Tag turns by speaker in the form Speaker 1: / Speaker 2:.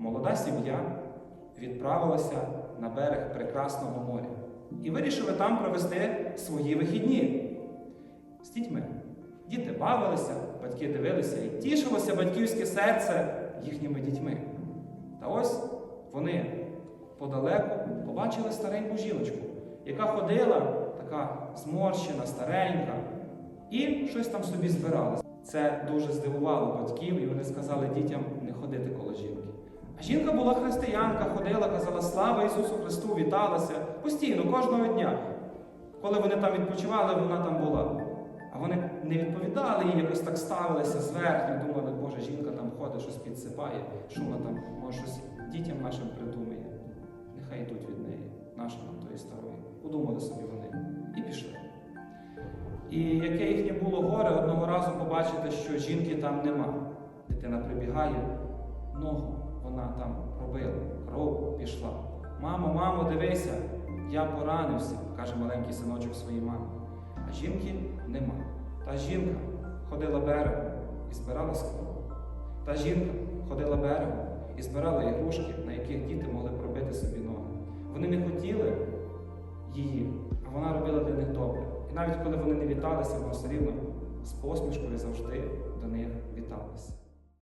Speaker 1: молода сім'я відправилася на берег прекрасного моря і вирішили там провести свої вихідні з дітьми. Діти бавилися, батьки дивилися і тішилося батьківське серце їхніми дітьми. Та ось вони подалеку побачили стареньку жіночку, яка ходила, така зморщена, старенька, і щось там собі збирала. Це дуже здивувало батьків, і вони сказали дітям не ходити коло жінки. Жінка була християнка, ходила, казала Слава Ісусу Христу, віталася постійно, кожного дня. Коли вони там відпочивали, вона там була. А вони не відповідали їй, якось так ставилися зверху, думали, Боже, жінка там ходить, щось підсипає, що вона там, може, щось дітям нашим придумає. Нехай йдуть від неї, наша нам тої старої. Подумали собі вони і пішли. І яке їхнє було горе одного разу побачити, що жінки там нема. Дитина прибігає, ногу вона там пробила, кров пішла. Мамо, мамо, дивися, я поранився, каже маленький синочок своїй мамі. А жінки нема. Та жінка ходила берегом і збирала скло. Та жінка ходила берегом і збирала ігрушки, на яких діти могли пробити собі ноги. Вони не хотіли її, а вона робила для них добре. І навіть коли вони не віталися, вона все рівно з посмішкою завжди до них віталася.